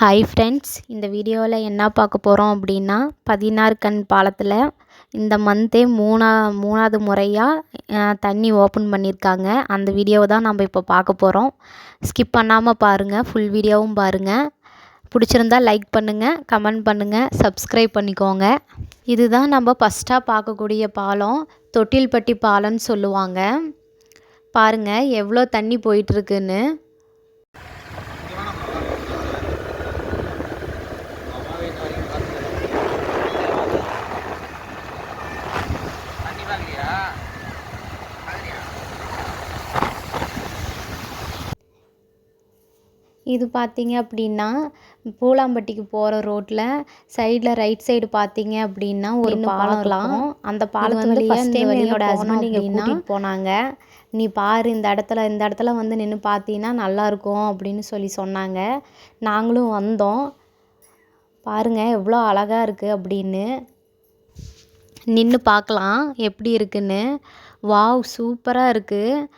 Hi friends இந்த வீடியோவில் என்ன பார்க்க போகிறோம் அப்படின்னா பதினாறுக்கண் பாலத்தில் இந்த மந்த்தே மூணா மூணாவது முறையாக தண்ணி ஓப்பன் பண்ணியிருக்காங்க. அந்த வீடியோவை தான் நம்ம இப்போ பார்க்க போகிறோம் ஸ்கிப் பண்ணாமல் பாருங்கள் ஃபுல் வீடியோவும் பாருங்கள் பிடிச்சிருந்தா லைக் பண்ணுங்கள் கமெண்ட் பண்ணுங்கள் சப்ஸ்கிரைப் பண்ணிக்கோங்க. இதுதான் நம்ம ஃபஸ்ட்டாக பார்க்கக்கூடிய பாலம் தொட்டில்பட்டி பாலம்னு சொல்லுவாங்க. பாருங்கள் எவ்வளோ தண்ணி போயிட்டுருக்குன்னு இது பார்த்தீங்க அப்படின்னா பூலாம்பட்டிக்கு போகிற ரோட்டில் சைடில் ரைட் சைடு பார்த்தீங்க அப்படின்னா ஒரு பாலம் அந்த பாலத்து வழியாக டைம் என்னோட ஹஸ்பண்ட் இங்கே கூட்டிகிட்டு போனாங்க. நீ பாரு இந்த இடத்துல இந்த இடத்துல வந்து நின்று பார்த்தீங்கன்னா நல்லாயிருக்கும் அப்படின்னு சொல்லி சொன்னாங்க. நாங்களும் வந்தோம். பாருங்கள் எவ்வளோ அழகாக இருக்குது அப்படின்னு. நின்று பார்க்கலாம் எப்படி இருக்குன்னு. வாவ் சூப்பராக இருக்குது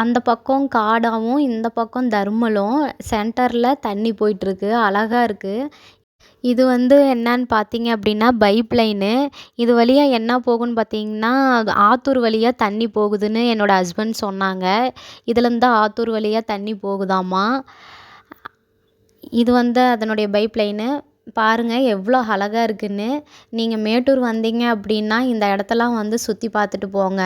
அந்த பக்கம் காடாகவும் இந்த பக்கம் தர்மலும் சென்டரில் தண்ணி போயிட்டுருக்கு. அழகாக இருக்குது இது வந்து என்னன்னு பார்த்தீங்க அப்படின்னா பைப் லைனு இது வழியாக என்ன போகும்னு பார்த்தீங்கன்னா ஆத்தூர் வழியாக தண்ணி போகுதுன்னு என்னோடய ஹஸ்பண்ட் சொன்னாங்க. இதுலேருந்து தான் ஆத்தூர் வழியாக தண்ணி போகுதாம்மா இது வந்து அதனுடைய பைப் லைனு பாருங்கள் எவ்வளோ அழகாக இருக்குன்னு. நீங்கள் மேட்டூர் வந்தீங்க அப்படின்னா இந்த இடத்தெல்லாம் வந்து சுற்றி பார்த்துட்டு போங்க.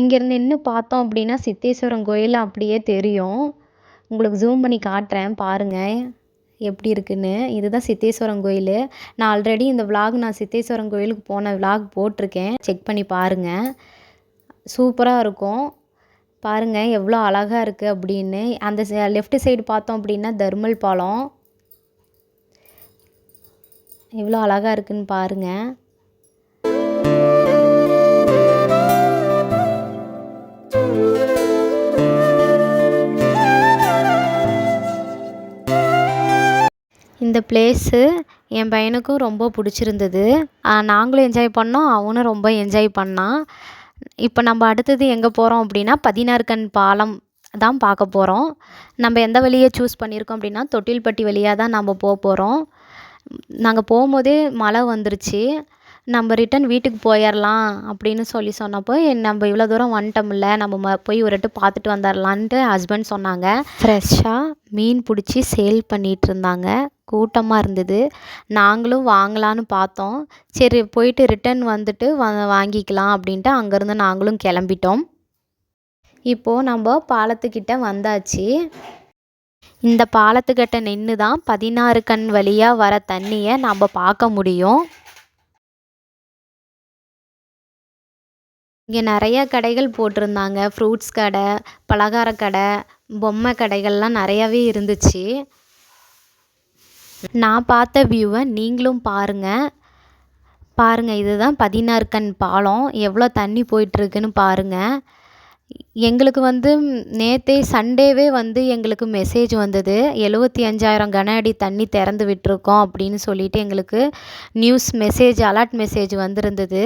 இங்கேருந்து நின்று பார்த்தோம் அப்படின்னா சித்தேஸ்வரன் கோயில் அப்படியே தெரியும். உங்களுக்கு ஜூம் பண்ணி காட்டுறேன் பாருங்கள் எப்படி இருக்குன்னு. இதுதான் சித்தேஸ்வரன் கோயில். நான் ஆல்ரெடி இந்த விலாக் நான் சித்தேஸ்வரன் கோயிலுக்கு போன விலாக் போட்டிருக்கேன். செக் பண்ணி பாருங்கள் சூப்பராக இருக்கும். பாருங்கள் எவ்வளோ அழகாக இருக்குது அப்படின்னு. அந்த லெஃப்ட் சைடு பார்த்தோம் அப்படின்னா தர்மல் பாலம். எவ்வளோ அழகாக இருக்குன்னு பாருங்கள் இந்த பிளேஸு என் பையனுக்கும் ரொம்ப பிடிச்சிருந்தது. நாங்களும் என்ஜாய் பண்ணோம். அவனும் ரொம்ப என்ஜாய் பண்ணான். இப்போ நம்ம அடுத்தது எங்கே போகிறோம் அப்படின்னா பதினாறுக்கண் பாலம் தான் பார்க்க போகிறோம் நம்ம எந்த வழியை சூஸ் பண்ணியிருக்கோம் அப்படின்னா தொட்டில்பட்டி வழியாக தான் நம்ம போக போகிறோம் நாங்கள் போகும்போதே மழை வந்துருச்சு. நம்ம ரிட்டன் வீட்டுக்கு போயிடலாம் அப்படின்னு சொல்லி சொன்னப்போ நம்ம இவ்வளோ தூரம் வந்துட்டோம்ல நம்ம ம போய் ஒரு எட்டு பார்த்துட்டு வந்துடலான்ட்டு ஹஸ்பண்ட் சொன்னாங்க. ஃப்ரெஷ்ஷாக மீன் பிடிச்சி சேல் பண்ணிகிட்டு இருந்தாங்க. கூட்டமாக இருந்தது. நாங்களும் வாங்கலான்னு பார்த்தோம். சரி போயிட்டு ரிட்டன் வந்துட்டு வா வாங்கிக்கலாம் அப்படின்ட்டு அங்கேருந்து நாங்களும் கிளம்பிட்டோம். இப்போது நம்ம பாலத்துக்கிட்ட வந்தாச்சு. இந்த பாலத்துக்கிட்ட நின்று தான் பதினாறு கண் வழியாக வர தண்ணியை நம்ம பார்க்க முடியும். இங்கே நிறையா கடைகள் போட்டிருந்தாங்க. ஃப்ரூட்ஸ் கடை பலகார கடை பொம்மை கடைகள்லாம் நிறையாவே இருந்துச்சு. நான் பார்த்த வியூவை நீங்களும் பாருங்கள் பாருங்கள் இதுதான் பதினாறு கண் பாலம். எவ்வளோ தண்ணி போயிட்டுருக்குன்னு பாருங்கள் எங்களுக்கு வந்து நேற்றே சண்டேவே வந்து எங்களுக்கு மெசேஜ் வந்தது. எழுபத்தி அஞ்சாயிரம் கன அடி தண்ணி திறந்து விட்டுருக்கோம் அப்படின்னு சொல்லிட்டு எங்களுக்கு நியூஸ் மெசேஜ் அலர்ட் மெசேஜ் வந்திருந்தது.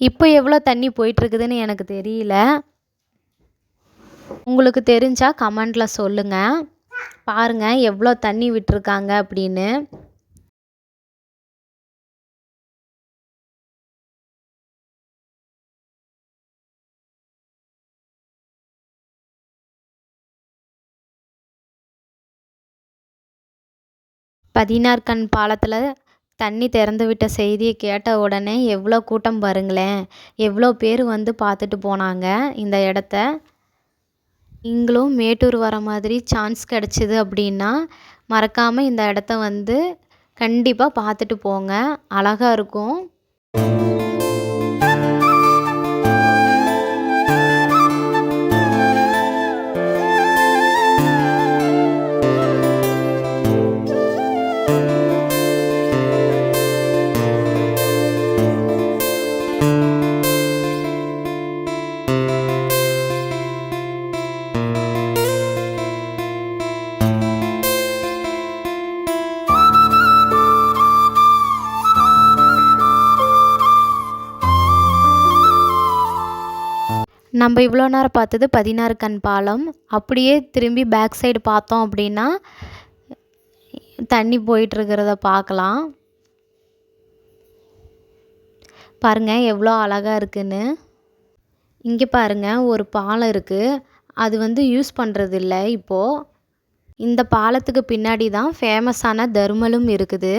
இப்போ எவ்வளோ தண்ணி போயிட்டுருக்குதுன்னு எனக்கு தெரியல. உங்களுக்கு தெரிஞ்சால் கமெண்டில் சொல்லுங்கள் பாருங்கள் எவ்வளோ தண்ணி விட்டுருக்காங்க அப்படின்னு. பதினார்கண் பாலத்தில் தண்ணி திறந்து விட்ட செய்தியை கேட்ட உடனே எவ்வளோ கூட்டம் பாருங்களேன். எவ்வளோ பேர் வந்து பார்த்துட்டு போனாங்க இந்த இடத்த. நீங்களும் மேட்டூர் வர மாதிரி சான்ஸ் கிடச்சிது அப்படின்னா மறக்காமல் இந்த இடத்த வந்து கண்டிப்பாக பார்த்துட்டு போங்க. அழகாக இருக்கும். நம்ம இவ்வளோ நேரம் பார்த்தது பதினாறு கண் பாலம். அப்படியே திரும்பி பேக் சைடு பார்த்தோம் அப்படின்னா தண்ணி போயிட்டுருக்கிறத பார்க்கலாம். பாருங்கள் எவ்வளோ அழகாக இருக்குன்னு. இங்கே பாருங்கள் ஒரு பாலம் இருக்குது அது வந்து யூஸ் பண்ணுறது இல்லை இப்போது இந்த பாலத்துக்கு பின்னாடி தான் ஃபேமஸான தருமலும் இருக்குது.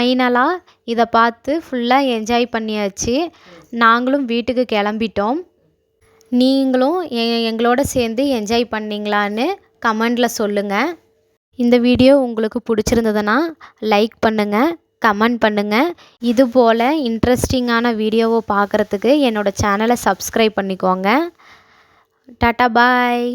ஃபைனலாக இதை பார்த்து ஃபுல்லாக என்ஜாய் பண்ணியாச்சு. நாங்களும் வீட்டுக்கு கிளம்பிட்டோம். நீங்களும் எ எங்களோட சேர்ந்து என்ஜாய் பண்ணிங்களான்னு கமெண்டில் சொல்லுங்கள் இந்த வீடியோ உங்களுக்கு பிடிச்சிருந்ததுன்னா லைக் பண்ணுங்கள் கமெண்ட் பண்ணுங்கள் இது போல் இன்ட்ரெஸ்டிங்கான வீடியோவை பார்க்குறதுக்கு என்னோடய சேனலை சப்ஸ்கிரைப் பண்ணிக்கோங்க. Tata bye.